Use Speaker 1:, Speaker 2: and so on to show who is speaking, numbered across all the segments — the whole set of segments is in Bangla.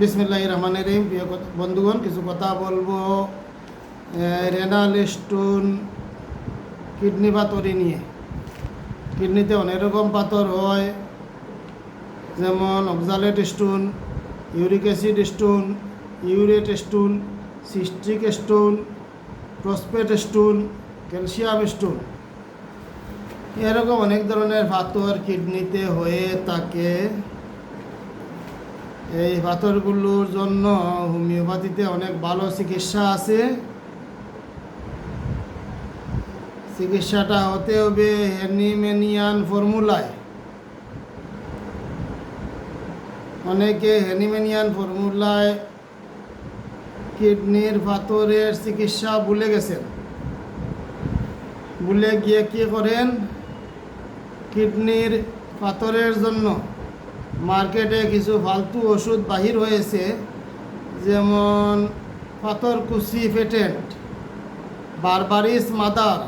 Speaker 1: বিসমিল্লাহ রহমান রহিম। প্রিয় বন্ধুগণ, কিছু কথা বলব। রেনাল স্টোন কিডনি পাথরি নিয়ে। কিডনিতে অনেক রকম পাথর হয়, যেমন oxalate stone, uric acid stone, urate stone, cystic stone, phosphate stone, calcium stone. এরকম অনেক ধরনের পাথর কিডনিতে হয়ে থাকে। এই পাথরগুলোর জন্য হোমিওপ্যাথিতে অনেক ভালো চিকিৎসা আছে। চিকিৎসাটা হতে হবে হ্যানিমেনিয়ান ফর্মুলায়। অনেকে হ্যানিমেনিয়ান ফর্মুলায় কিডনির পাথরের চিকিৎসা ভুলে গেছেন। ভুলে গিয়ে কি করেন? কিডনির পাথরের জন্য মার্কেটে কিছু ফালতু ওষুধ বাহির হয়েছে, যেমন পাথর কুচি পেটেন্ট, বারবারিস মাদার,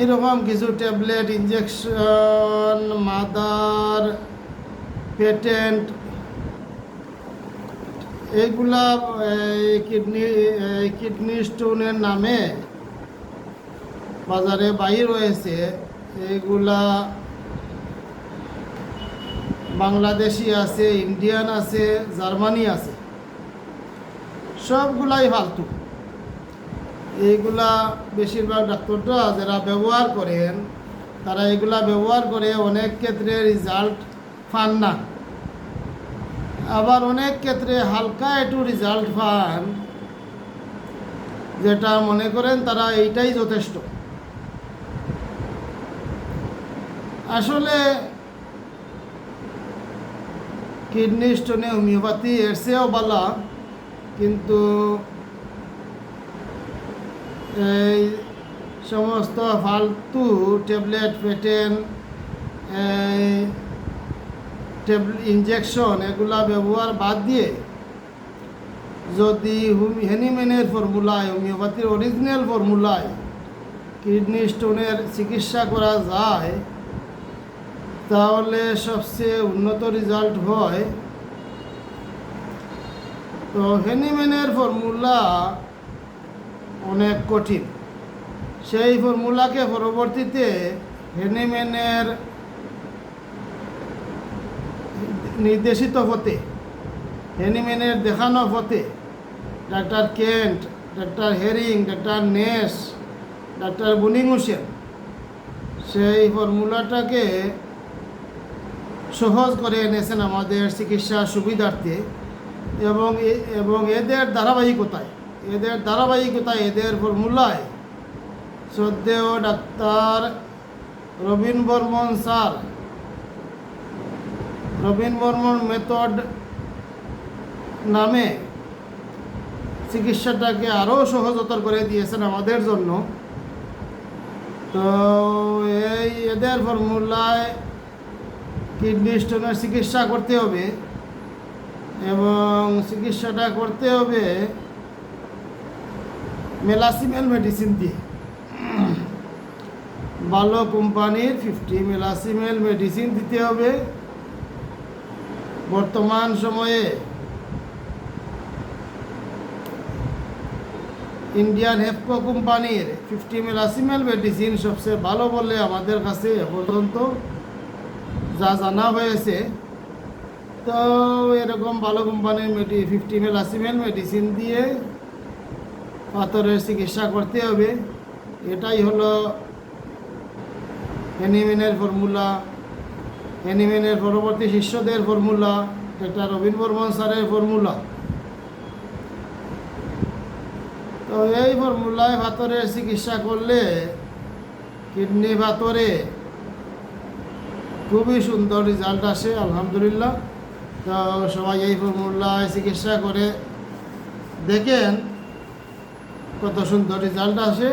Speaker 1: এরকম কিছু ট্যাবলেট ইঞ্জেকশন মাদার, পেটেন্ট এইগুলা এই কিডনি কিডনি স্টোনের নামে বাজারে বাহির হয়েছে এইগুলা বাংলাদেশি আছে, ইন্ডিয়ান আছে, জার্মানি আছে। সবগুলাই ফালতু। এইগুলা বেশিরভাগ ডাক্তাররা যারা ব্যবহার করেন, তারা এগুলা ব্যবহার করে অনেক ক্ষেত্রে রেজাল্ট পান না। আবার অনেক ক্ষেত্রে হালকা একটু রেজাল্ট পান, যেটা মনে করেন তারা এইটাই যথেষ্ট। আসলে কিডনি স্টোনে হোমিওপ্যাথি এর চেয়েও বালা কিন্তু এই সমস্ত ফালতু ট্যাবলেট, পেটেন, এই ইঞ্জেকশন এগুলা ব্যবহার বাদ দিয়ে যদি হেনিমেনের ফর্মুলায়, হোমিওপ্যাথির অরিজিনাল ফর্মুলায় কিডনি স্টোনের চিকিৎসা করা যায় তাহলে সবচেয়ে উন্নত রেজাল্ট হয় তো হেনিমেনের ফর্মুলা অনেক কঠিন। সেই ফর্মুলাকে পরবর্তীতে হেনিমেনের নির্দেশিত হতে হেনিমেনের দেখানো হতে doctor Kent, doctor Hering, doctor Nash, doctor Boenninghausen সেই ফর্মুলাটাকে সহজ করে এনেছেন আমাদের চিকিৎসা সুবিধার্থে এবং এবং এদের ধারাবাহিকতায় এদের ধারাবাহিকতায়, এদের ফর্মুলায় শ্রদ্ধেয় doctor Robin Barman sir, Robin Barman method নামে চিকিৎসাটাকে আরও সহজতর করে দিয়েছেন আমাদের জন্য। তো এই এদের ফর্মুলায় কিডনি স্টোনের চিকিৎসা করতে হবে এবং চিকিৎসাটা করতে হবে মেলাসিমেল মেডিসিন দিয়ে। ভালো কোম্পানির ফিফটি মেলাসিমেল মেডিসিন দিতে হবে। বর্তমান সময়ে ইন্ডিয়ান হেফকো কোম্পানির ফিফটি মেলাসিমেল মেডিসিন সবচেয়ে ভালো বলে আমাদের কাছে এ পর্যন্ত যা জানা হয়েছে, তো এরকম ভালো কোম্পানির মেডি ফিফটি মেলাসিমেল মেডিসিন দিয়ে পাথরের চিকিৎসা করতে হবে। এটাই হলো অ্যানিমেনের ফর্মুলা অ্যানিমেনের পরবর্তী শিষ্যদের ফর্মুলা এটা রবীন বর্মন স্যারের ফর্মুলা তো এই ফর্মুলায় ভাতরের চিকিৎসা করলে, কিডনি ভাতরে খুবই সুন্দর রেজাল্ট আসে, আলহামদুলিল্লাহ। তো সবাই এই ফর্মুলায় চিকিৎসা করে দেখেন কত সুন্দর রেজাল্ট আসে।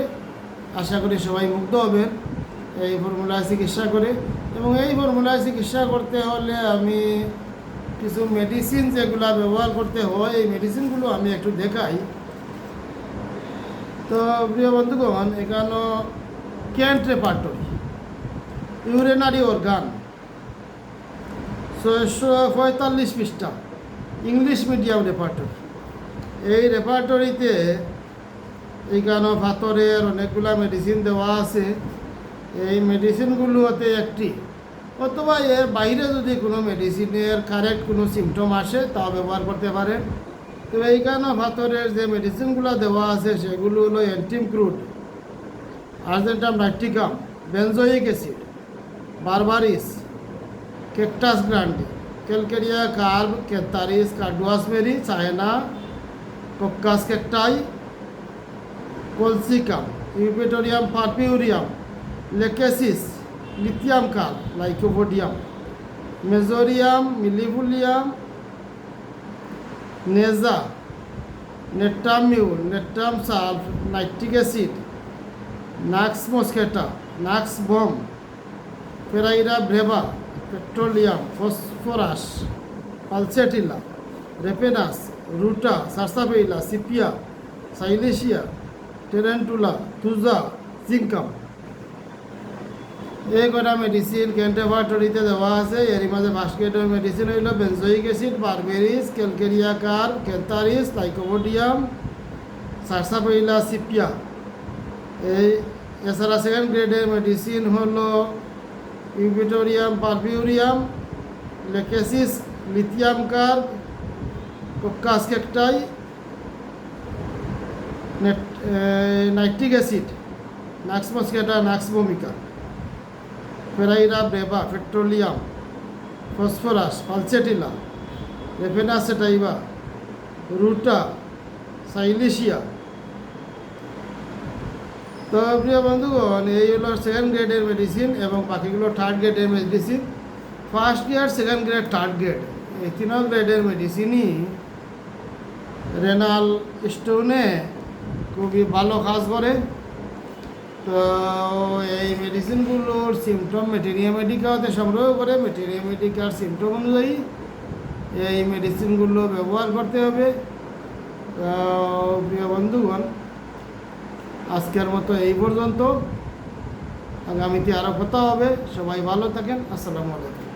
Speaker 1: আশা করি সবাই মুগ্ধ হবেন এই ফর্মুলায় চিকিৎসা করে। এবং এই ফর্মুলায় চিকিৎসা করতে হলে আমি কিছু মেডিসিন যেগুলা ব্যবহার করতে হয়, এই মেডিসিনগুলো আমি একটু দেখাই। তো প্রিয় বন্ধুগণ এখানে ক্যান্ট রেপার্টরি ইউরেনারি অর্গান ছয়শো পঁয়তাল্লিশ পৃষ্ঠা, ইংলিশ মিডিয়াম রেপার্টরি এই রেপার্টরিতে এইখানে পাথরের অনেকগুলা মেডিসিন দেওয়া আছে। এই মেডিসিনগুলোতে একটি, অথবা এর বাইরে যদি কোনো মেডিসিনের কারেক্ট কোনো সিমটম আসে, তাও ব্যবহার করতে পারেন। তো এইখানে পাথরের যে মেডিসিনগুলো দেওয়া আছে, সেগুলো হলো অ্যান্টিমক্রুড argentum nitricum benzoic acid berberis cactus গ্রান্ডি calcarea carb cantharis কার্ডুয়াসমেরি china coccus cacti colchicum, eupatorium, purpureum, lachesis, lithium carb lycopodium mezereum মিলিভুলিয়াম naja নেট্টামিউল natrum sulph, nitric acid, nux moschata, nux bomb, pareira brava petroleum, phosphorus, pulsatilla, raphanus, ruta sarsaparilla sepia silicea tarentula, thuja zincum এই কটা মেডিসিন ক্যান্টেভাটরিতে দেওয়া আছে। এর মাঝে বাস্কেটের মেডিসিন হইল benzoic acid berberis calcarea carb cantharis lycopodium sarsaparilla sepia এই এছাড়া সেকেন্ড গ্রেডের মেডিসিন হলো eupatorium purpureum, lachesis, lithium carb coccus cacti nitric acid, nux moschata, nux vomica, pareira brava petroleum, phosphorus, pulsatilla, রেফেনাসেটাইবা, ruta, silicea তো প্রিয় বন্ধুগণ, এই হলো সেকেন্ড গ্রেডের মেডিসিন এবং বাকিগুলো থার্ড গ্রেডের medicine first grade second grade third grade এই তিন গ্রেডের মেডিসিনই রেনাল স্টোনে খুবই ভালো কাজ করে। তো এই মেডিসিনগুলোর সিমটম মেটেরিয়া মেডিকাতে সংগ্রহ করে। মেটেরিয়া মেডিকার সিমটম অনুযায়ী এই মেডিসিনগুলো ব্যবহার করতে হবে। প্রিয় বন্ধুগণ আজকের মতো এই পর্যন্ত। আগামীতে আরও কথা হবে। সবাই ভালো থাকেন। আসসালামু আলাইকুম।